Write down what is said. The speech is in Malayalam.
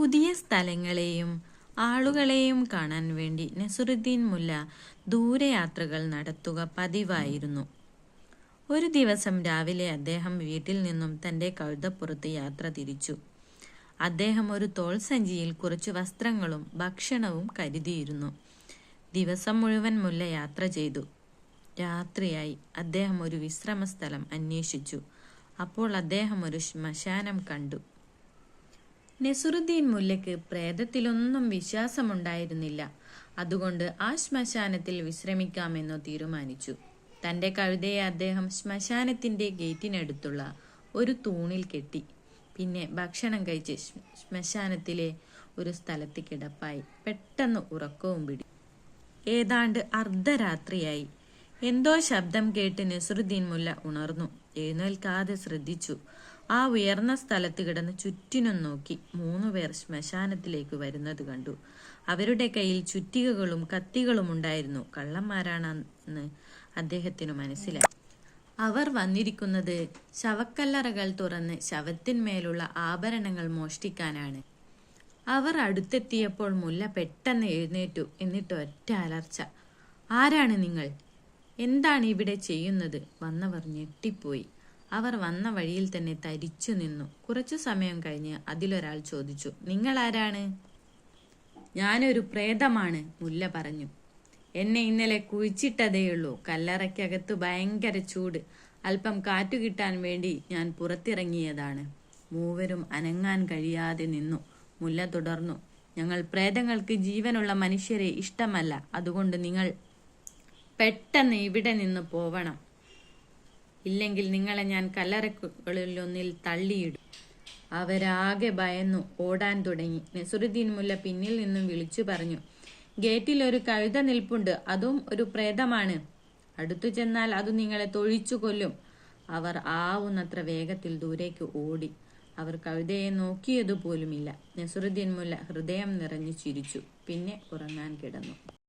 പുതിയ സ്ഥലങ്ങളെയും ആളുകളെയും കാണാൻ വേണ്ടി നസുറുദ്ദീൻ മുല്ല ദൂരയാത്രകൾ നടത്തുക പതിവായിരുന്നു. ഒരു ദിവസം രാവിലെ അദ്ദേഹം വീട്ടിൽ നിന്നും തന്റെ കഴുതപ്പുറത്ത് യാത്ര തിരിച്ചു. അദ്ദേഹം ഒരു തോൾ സഞ്ചിയിൽ കുറച്ച് വസ്ത്രങ്ങളും ഭക്ഷണവും കരുതിയിരുന്നു. ദിവസം മുഴുവൻ മുല്ല യാത്ര ചെയ്തു. രാത്രിയായി അദ്ദേഹം ഒരു വിശ്രമ സ്ഥലം അന്വേഷിച്ചു. അപ്പോൾ അദ്ദേഹം ഒരു ശ്മശാനം കണ്ടു. നെസുറുദ്ദീൻ മുല്ലയ്ക്ക് പ്രേതത്തിലൊന്നും വിശ്വാസമുണ്ടായിരുന്നില്ല. അതുകൊണ്ട് ആ ശ്മശാനത്തിൽ വിശ്രമിക്കാമെന്നു തീരുമാനിച്ചു. തന്റെ കഴുതയെ അദ്ദേഹം ശ്മശാനത്തിന്റെ ഗേറ്റിനടുത്തുള്ള ഒരു തൂണിൽ കെട്ടി. പിന്നെ ഭക്ഷണം കഴിച്ച് ശ്മ- ശ്മശാനത്തിലെ ഒരു സ്ഥലത്ത് കിടപ്പായി. പെട്ടെന്ന് ഉറക്കവും പിടി. ഏതാണ്ട് അർദ്ധരാത്രിയായി. എന്തോ ശബ്ദം കേട്ട് നസറുദ്ദീൻ മുല്ല ഉണർന്നു. എഴുന്നേൽക്കാതെ ശ്രദ്ധിച്ചു. ആ ഉയർന്ന സ്ഥലത്ത് കിടന്ന് ചുറ്റിനും നോക്കി മൂന്നുപേർ ശ്മശാനത്തിലേക്ക് വരുന്നത് കണ്ടു. അവരുടെ കയ്യിൽ ചുറ്റികകളും കത്തികളും ഉണ്ടായിരുന്നു. കള്ളന്മാരാണെന്ന് അദ്ദേഹത്തിനു മനസ്സിലായി. അവർ വന്നിരിക്കുന്നത് ശവക്കല്ലറകൾ തുറന്ന് ശവത്തിന്മേലുള്ള ആഭരണങ്ങൾ മോഷ്ടിക്കാനാണ്. അവർ അടുത്തെത്തിയപ്പോൾ മുല്ല പെട്ടെന്ന് എഴുന്നേറ്റു. എന്നിട്ട് ഒറ്റ അലർച്ച. ആരാണ് നിങ്ങൾ? എന്താണ് ഇവിടെ ചെയ്യുന്നത്? വന്നവർ ഞെട്ടിപ്പോയി. അവർ വന്ന വഴിയിൽ തന്നെ തരിച്ചു നിന്നു. കുറച്ചു സമയം കഴിഞ്ഞ് അതിലൊരാൾ ചോദിച്ചു നിങ്ങൾ ആരാണ് ഞാനൊരു പ്രേതമാണ് മുല്ല പറഞ്ഞു. എന്നെ ഇന്നലെ കുഴിച്ചിട്ടതേയുള്ളൂ കല്ലറയ്ക്കകത്ത് ഭയങ്കര ചൂട്. അല്പം കാറ്റു കിട്ടാൻ വേണ്ടി ഞാൻ പുറത്തിറങ്ങിയതാണ്. മൂവരും അനങ്ങാൻ കഴിയാതെ നിന്നു. മുല്ല തുടർന്നു. ഞങ്ങൾ പ്രേതങ്ങൾക്ക് ജീവനുള്ള മനുഷ്യരെ ഇഷ്ടമല്ല. അതുകൊണ്ട് നിങ്ങൾ പെട്ടെന്ന് ഇവിടെ നിന്ന് പോവണം. ഇല്ലെങ്കിൽ നിങ്ങളെ ഞാൻ കല്ലറകളിലൊന്നിൽ തള്ളിയിടും. അവരാകെ ഭയന്നു. ഓടാൻ തുടങ്ങി. നസുറുദ്ദീൻ മുല്ല പിന്നിൽ നിന്നും വിളിച്ചു പറഞ്ഞു ഗേറ്റിൽ ഒരു കഴുത നിൽപ്പുണ്ട്. അതും ഒരു പ്രേതമാണ്. അടുത്തു ചെന്നാൽ അത് നിങ്ങളെ തൊഴിച്ചു കൊല്ലും. അവർ ആവുന്നത്ര വേഗത്തിൽ ദൂരേക്ക് ഓടി. അവർ കഴുതയെ നോക്കിയതുപോലുമില്ല. നസുറുദ്ദീൻ മുല്ല ഹൃദയം നിറഞ്ഞു ചിരിച്ചു. പിന്നെ ഉറങ്ങാൻ കിടന്നു.